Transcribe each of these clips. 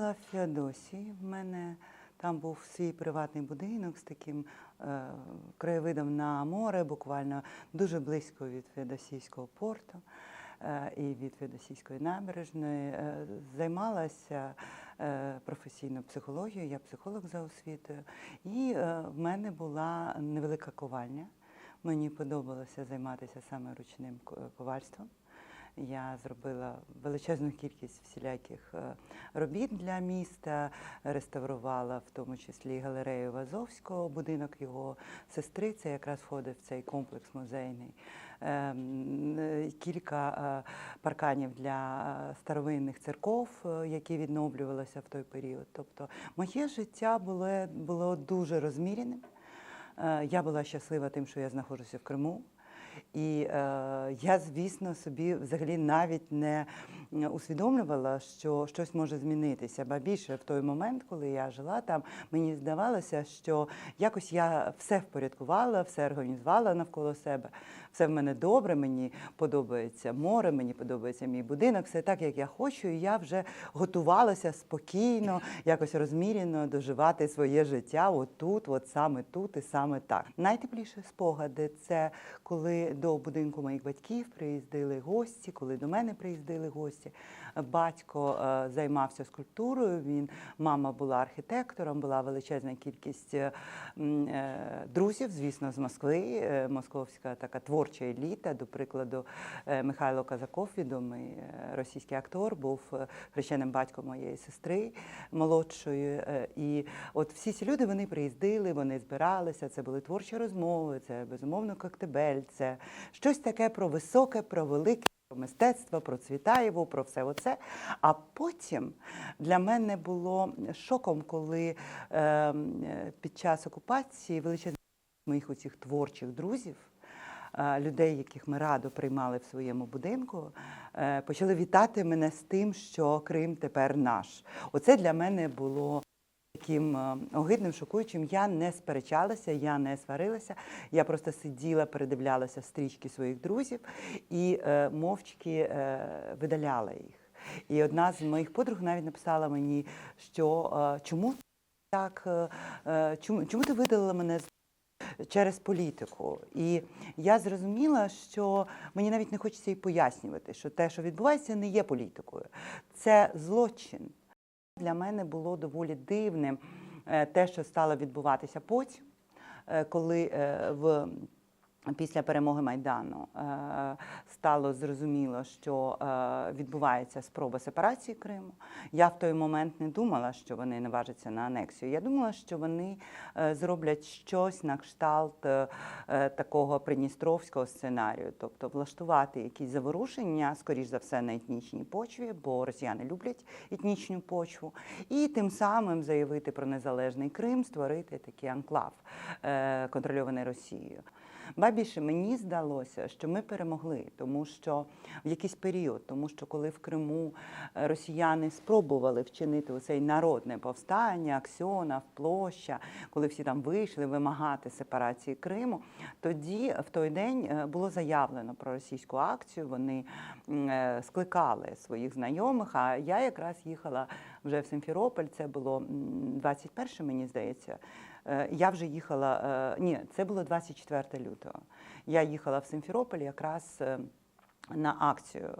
жила в Феодосії. В мене там був свій приватний будинок з таким е, краєвидом на море, буквально дуже близько від Феодосійського порту е, і від Феодосійської набережної. Е, займалася е, професійно психологією, я психолог за освітою. І е, в мене була невелика ковальня. Мені подобалося займатися саме ручним ковальством. Я зробила величезну кількість всіляких е, робіт для міста, реставрувала в тому числі галерею Вазовського, будинок його сестри. Це якраз входить в цей комплекс музейний. Ем, е, Кілька е, парканів для старовинних церков, які відновлювалися в той період. Тобто моє життя було, було дуже розміреним. Я була щаслива тим, що я знаходжуся в Криму. І е, я, звісно, собі взагалі навіть не усвідомлювала, що щось може змінитися. Ба більше в той момент, коли я жила там, мені здавалося, що якось я все впорядкувала, все організувала навколо себе. Все в мене добре, мені подобається море, мені подобається мій будинок, все так, як я хочу. І я вже готувалася спокійно, якось розмірено доживати своє життя отут, от саме тут і саме так. Найтепліші спогади це коли до будинку моїх батьків приїздили гості, коли до мене приїздили гості. Батько е, займався скульптурою. Він мама була архітектором, була величезна кількість е, е, друзів, звісно, з Москви. Московська така творча еліта. До прикладу, Михайло Казаков, відомий російський актор, був хрещеним батьком моєї сестри молодшої. І от всі ці люди вони приїздили, вони збиралися. Це були творчі розмови, це безумовно коктебель, це щось таке про високе, про велике. Про мистецтво, про Цвітаєву, про все оце. А потім для мене було шоком, коли е, під час окупації величезна моїх оцих творчих друзів, е, людей, яких ми радо приймали в своєму будинку, е, почали вітати мене з тим, що Крим тепер наш. Оце для мене було таким е, огидним, шокуючим. Я не сперечалася, я не сварилася. Я просто сиділа, передивлялася стрічки своїх друзів і е, мовчки е, видаляла їх. І одна з моїх подруг навіть написала мені, що е, чому так, е, е, чому, чому ти видалила мене з через політику. І я зрозуміла, що мені навіть не хочеться їй пояснювати, що те, що відбувається, не є політикою. Це злочин. Для мене було доволі дивним е, те, що стало відбуватися потім, е, коли е, в Після перемоги Майдану е, стало зрозуміло, що е, відбувається спроба сепарації Криму. Я в той момент не думала, що вони наважаться на анексію. Я думала, що вони е, зроблять щось на кшталт такого придністровського сценарію, тобто влаштувати якісь заворушення, скоріш за все, на етнічній почві, бо росіяни люблять етнічну почву, і тим самим заявити про незалежний Крим, створити такий анклав, контрольований Росією. Ба більше мені здалося, що ми перемогли, тому що в якийсь період, тому що коли в Криму е, росіяни спробували вчинити оцей народне повстання, Аксьонов, площа, коли всі там вийшли вимагати сепарації Криму, тоді в той день е, було заявлено про російську акцію. Вони е, скликали своїх знайомих. А я якраз їхала вже в Симферополь. Це було м, 21 мені здається. Е, Я вже їхала, е, ні, це було 24 лютого. Я їхала в Симферополь якраз е, на акцію,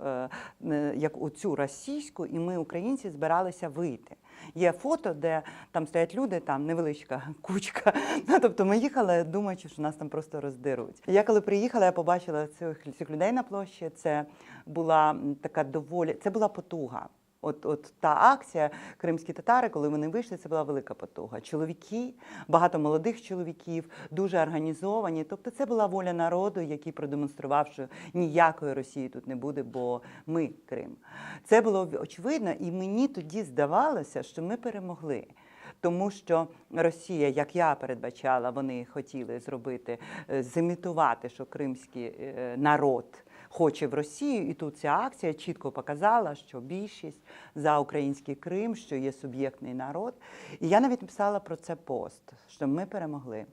як у цю російську, і ми, українці, збиралися вийти. Є фото, де там стоять люди, там невеличка кучка. Ну, тобто ми їхали, думаючи, що нас там просто роздеруть. Я коли приїхала, я побачила цих, цих людей на площі. Це була така доволі, це була потуга. От, от та акція кримські татари, коли вони вийшли, це була велика потуга. Чоловіки, багато молодих чоловіків, дуже організовані. Тобто, це була воля народу, який продемонстрував, що ніякої Росії тут не буде, бо ми Крим. Це було очевидно, і мені тоді здавалося, що ми перемогли. Тому що Росія, як я передбачала, вони хотіли зробити, е, зімітувати, що кримський е, народ хоче в Росію, і тут ця акція чітко показала, що більшість за український Крим, що є суб'єктний народ. І я навіть написала про це пост, що ми перемогли.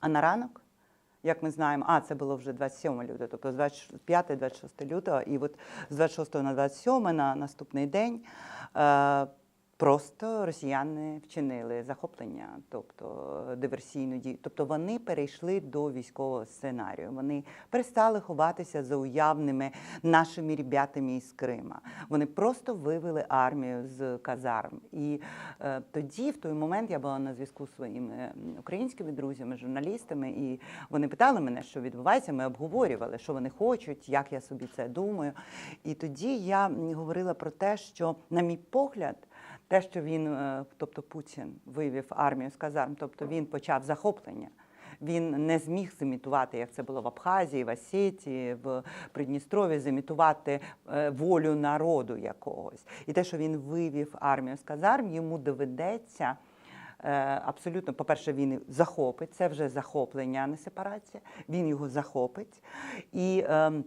А на ранок, як ми знаємо, а це було вже 27 лютого, тобто з 25-26 лютого, і от з 26 на 27 на наступний день. Просто росіяни вчинили захоплення, тобто е, диверсійну дію. Тобто вони перейшли до військового сценарію. Вони перестали ховатися за уявними нашими ребятами із Крима. Вони просто вивели армію з казарм. І е, тоді, в той момент, я була на зв'язку з своїми українськими друзями, журналістами, і вони питали мене, що відбувається. Ми обговорювали, що вони хочуть, як я собі це думаю. І тоді я говорила про те, що, на мій погляд, те, що він, е, тобто Путін, вивів армію з казарм, тобто він почав захоплення. Він не зміг зімітувати, як це було в Абхазії, в Осетії, в Придністрові, зімітувати е, волю народу якогось. І те, що він вивів армію з казарм, йому доведеться. е, Абсолютно, по-перше, він захопить, це вже захоплення, а не сепарація. Він його захопить. І, ем,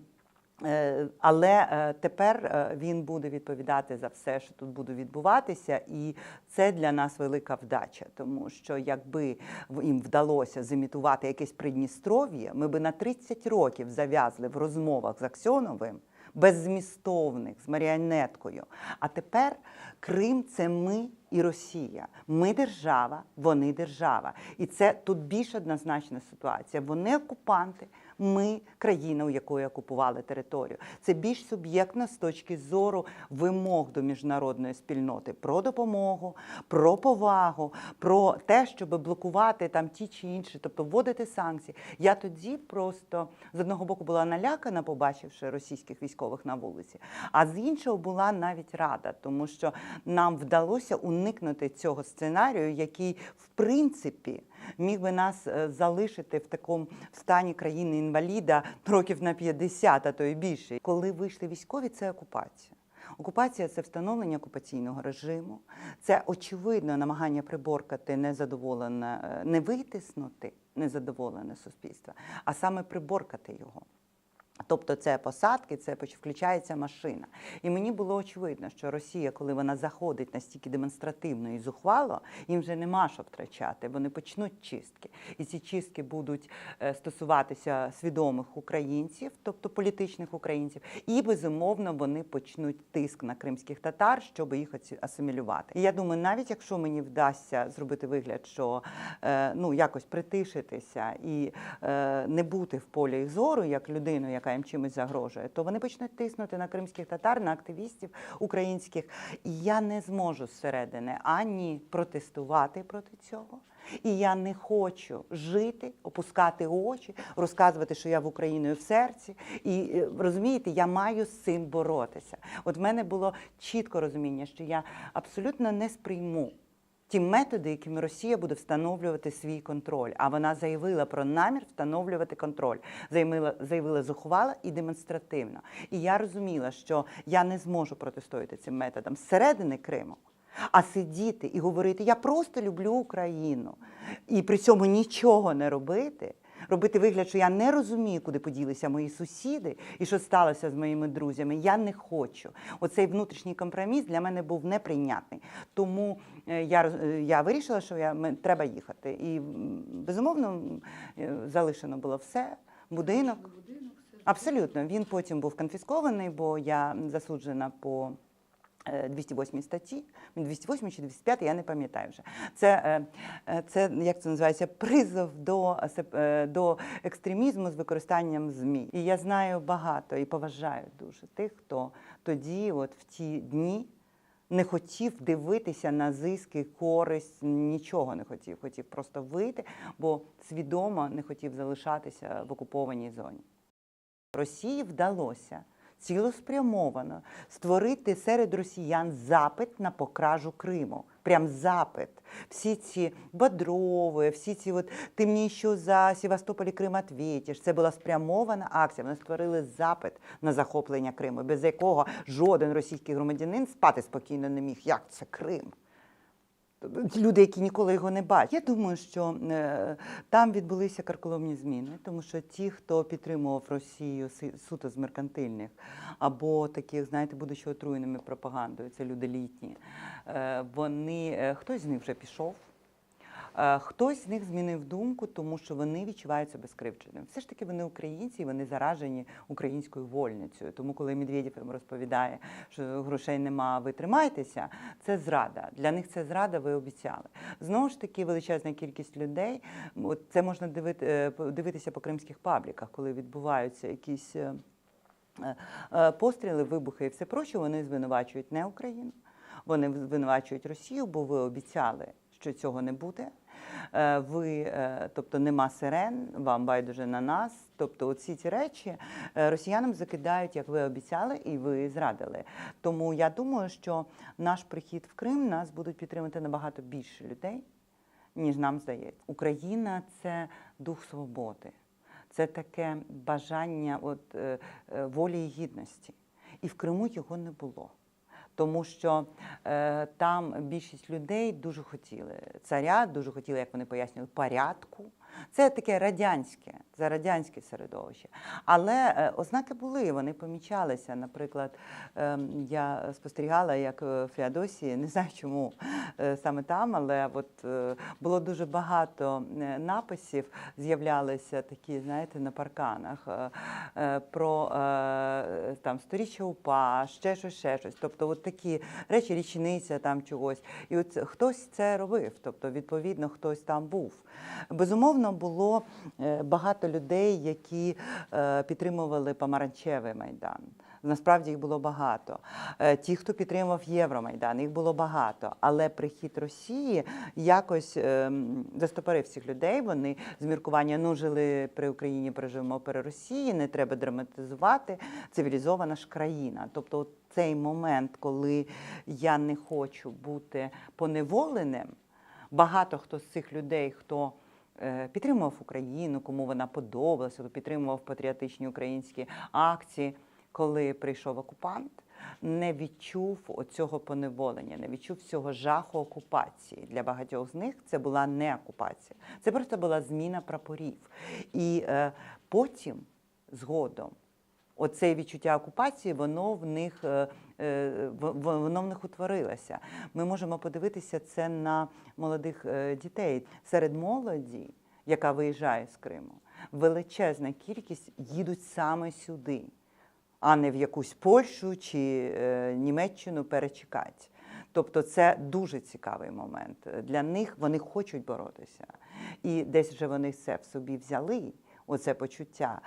Але е, тепер е, він буде відповідати за все, що тут буде відбуватися, і це для нас велика вдача, тому що якби їм вдалося зімітувати якесь Придністров'я, ми би на 30 років зав'язли в розмовах з Аксьоновим, беззмістовних, з маріонеткою. А тепер Крим це ми і Росія. Ми держава, вони держава. І це тут більш однозначна ситуація. Вони окупанти, ми країна, у якої окупували територію. Це більш суб'єктно з точки зору вимог до міжнародної спільноти про допомогу, про повагу, про те, щоб блокувати там ті чи інші, тобто вводити санкції. Я тоді просто з одного боку була налякана, побачивши російських військових на вулиці, а з іншого була навіть рада, тому що нам вдалося уникнути цього сценарію, який в принципі міг би нас е, залишити в такому стані країни інваліда років на 50, а то і більше. Коли вийшли військові, це окупація. Окупація це встановлення окупаційного режиму, це очевидно намагання приборкати незадоволене, не витиснути незадоволене суспільство, а саме приборкати його. Тобто це посадки, це включається машина. І мені було очевидно, що Росія, коли вона заходить настільки демонстративно і зухвало, їм вже нема що втрачати. Вони почнуть чистки. І ці чистки будуть е, стосуватися свідомих українців, тобто політичних українців, і безумовно вони почнуть тиск на кримських татар, щоб їх асимілювати. І я думаю, навіть якщо мені вдасться зробити вигляд, що е, ну якось притишитися і е, не бути в полі зору як людину, яка їм чимось загрожує, то вони почнуть тиснути на кримських татар, на активістів українських. І я не зможу зсередини ані протестувати проти цього. І я не хочу жити, опускати очі, розказувати, що я в Україною в серці. І е, розумієте, я маю з цим боротися. От в мене було чітко розуміння, що я абсолютно не сприйму ті методи, якими Росія буде встановлювати свій контроль. А вона заявила про намір встановлювати контроль. Заявила, заявила зухвала і демонстративно. І я розуміла, що я не зможу протистояти цим методам зсередини Криму. А сидіти і говорити, я просто люблю Україну, і при цьому нічого не робити, робити вигляд, що я не розумію, куди поділися мої сусіди і що сталося з моїми друзями. Я не хочу. Оцей внутрішній компроміс для мене був неприйнятний. Тому е, я, е, я вирішила, що я, треба їхати. І безумовно е, залишено було все, будинок. Абсолютно. Він потім був конфіскований, бо я засуджена по 208 статті, 208 чи 205, я не пам'ятаю вже. Це, е, е, це як це називається, призов до, е, до екстремізму з використанням ЗМІ. І я знаю багато і поважаю дуже тих, хто тоді, от в ті дні, не хотів дивитися на зиски, користь, нічого не хотів. Хотів просто вийти, бо свідомо не хотів залишатися в окупованій зоні. Росії вдалося цілеспрямовано створити серед росіян запит на покражу Криму. Прям запит. Всі ці Бодрови, всі ці от ти мені що за Севастополі Крим ответиш. Це була спрямована акція. Вони створили запит на захоплення Криму, без якого жоден російський громадянин спати спокійно не міг. Як це Крим? Люди, які ніколи його не бачать. Я думаю, що е, там відбулися карколомні зміни, тому що ті, хто підтримував Росію суто з меркантильних, або таких, знаєте, будучи отруєними пропагандою, це люди літні, е, вони е, хтось з них вже пішов. Е, Хтось з них змінив думку, тому що вони відчувають себе скривдженим. Все ж таки вони українці, і вони заражені українською вольницею. Тому, коли Медведєв їм розповідає, що грошей нема, ви тримайтеся, це зрада. Для них це зрада, ви обіцяли. Знову ж таки, величезна кількість людей. От це можна е, дивитися по кримських пабліках, коли відбуваються якісь. е, Постріли, вибухи і все проще, вони звинувачують не Україну, вони звинувачують Росію, бо ви обіцяли, що цього не буде. Е, Ви, е, тобто, нема сирен, вам байдуже на нас. Тобто, оці ці речі е, росіянам закидають, як ви обіцяли, і ви зрадили. Тому я думаю, що наш прихід в Крим нас будуть підтримати набагато більше людей, ніж нам здається. Україна це дух свободи, це таке бажання от, волі і гідності. І в Криму його не було. Тому що е, там більшість людей дуже хотіли царя, дуже хотіли, як вони пояснювали, порядку. Це таке радянське, це радянське середовище. Але е, ознаки були, вони помічалися. Наприклад, е, я спостерігала, як в Феодосії, не знаю чому е, саме там, але от е, було дуже багато е, написів, з'являлися такі, знаєте, на парканах е, е, про е, там сторіччя УПА, ще щось, ще щось. Тобто, от такі речі, річниця там чогось. І от хтось це робив, тобто, відповідно, хтось там був. Безумовно, було е, багато людей, які е, підтримували помаранчевий майдан. Насправді їх було багато. Е, Ті, хто підтримував Євромайдан, їх було багато. Але прихід Росії якось ем, застопорив цих людей. Вони з міркування ну жили при Україні, проживемо при Росії, не треба драматизувати. Цивілізована ж країна. Тобто, цей момент, коли я не хочу бути поневоленим, багато хто з цих людей, хто підтримував Україну, кому вона подобалася, підтримував патріотичні українські акції, коли прийшов окупант, не відчув оцього поневолення, не відчув цього жаху окупації. Для багатьох з них це була не окупація, це просто була зміна прапорів. І е, потім, згодом, Оце відчуття окупації, воно в них е, е, воно в них утворилося. Ми можемо подивитися це на молодих е, дітей серед молоді, яка виїжджає з Криму. Величезна кількість їдуть саме сюди, а не в якусь Польщу чи Німеччину перечекати. Тобто це дуже цікавий момент. Для них вони хочуть боротися. І десь вже вони це в собі взяли, оце почуття.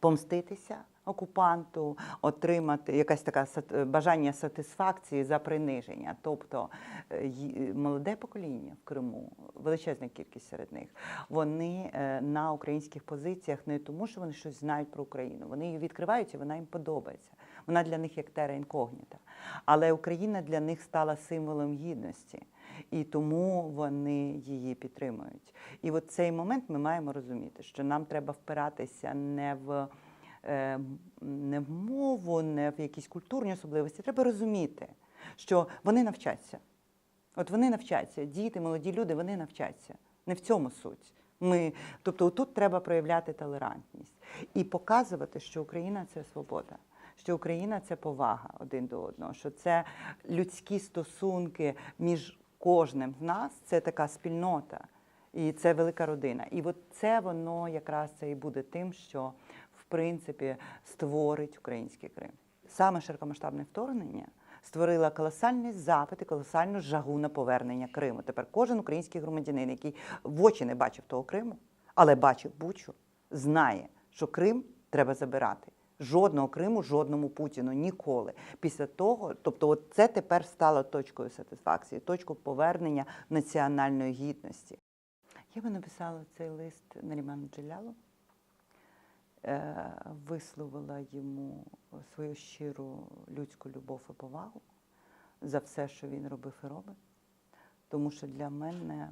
Помститися окупанту, отримати якесь таке сат- бажання сатисфакції за приниження. Тобто е, молоде покоління в Криму, величезна кількість серед них, вони е, на українських позиціях не тому, що вони щось знають про Україну. Вони її відкривають і вона їм подобається. Вона для них як тера інкогніта. Але Україна для них стала символом гідності. І тому вони її підтримують. І от цей момент ми маємо розуміти, що нам треба впиратися не в, е, не в мову, не в якісь культурні особливості. Треба розуміти, що вони навчаться. От вони навчаться, діти, молоді люди, вони навчаться. Не в цьому суть. Ми, тобто тут треба проявляти толерантність і показувати, що Україна це свобода, що Україна це повага один до одного, що це людські стосунки між кожним з нас, це така спільнота, і це велика родина. І от це воно якраз це і буде тим, що в принципі створить український Крим. Саме широкомасштабне вторгнення створила колосальний запит і колосальну жагу на повернення Криму. Тепер кожен український громадянин, який в очі не бачив того Криму, але бачив Бучу, знає, що Крим треба забирати. Жодного Криму, жодному Путіну ніколи. Після того, тобто, от це тепер стало точкою сатисфакції, точкою повернення національної гідності. Я би написала цей лист Наріману Джелялу, е, висловила йому свою щиру людську любов і повагу за все, що він робив і робить. Тому що для мене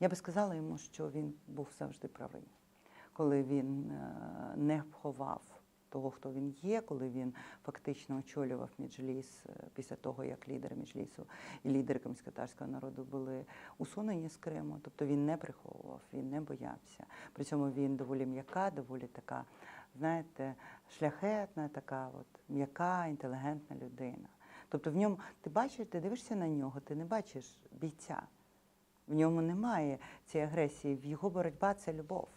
я би сказала йому, що він був завжди правий, коли він е, не ховав того, хто він є, коли він фактично очолював Меджліс е, після того, як лідери Меджлісу і лідери кримськотарського народу були усунені з Криму. Тобто він не приховував, він не боявся. При цьому він доволі м'яка, доволі така, знаєте, шляхетна, така от м'яка, інтелігентна людина. Тобто в ньому ти бачиш, ти дивишся на нього, ти не бачиш бійця. В ньому немає цієї агресії. В його боротьба це любов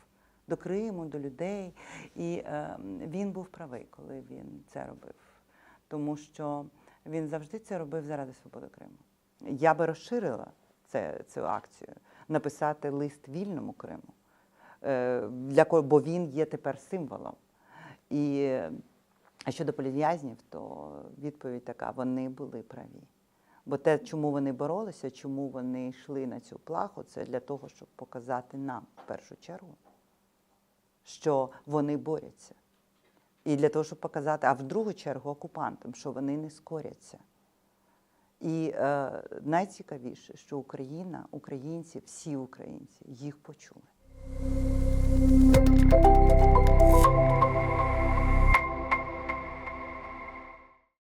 до Криму, до людей. І е, він був правий, коли він це робив. Тому що він завжди це робив заради свободи Криму. Я би розширила це, цю акцію, написати лист вільному Криму, е, для бо він є тепер символом. І а щодо політв'язнів, то відповідь така: вони були праві. Бо те, чому вони боролися, чому вони йшли на цю плаху, це для того, щоб показати нам в першу чергу, що вони борються. І для того, щоб показати, а в другу чергу окупантам, що вони не скоряться. І е, найцікавіше, що Україна, українці, всі українці їх почули.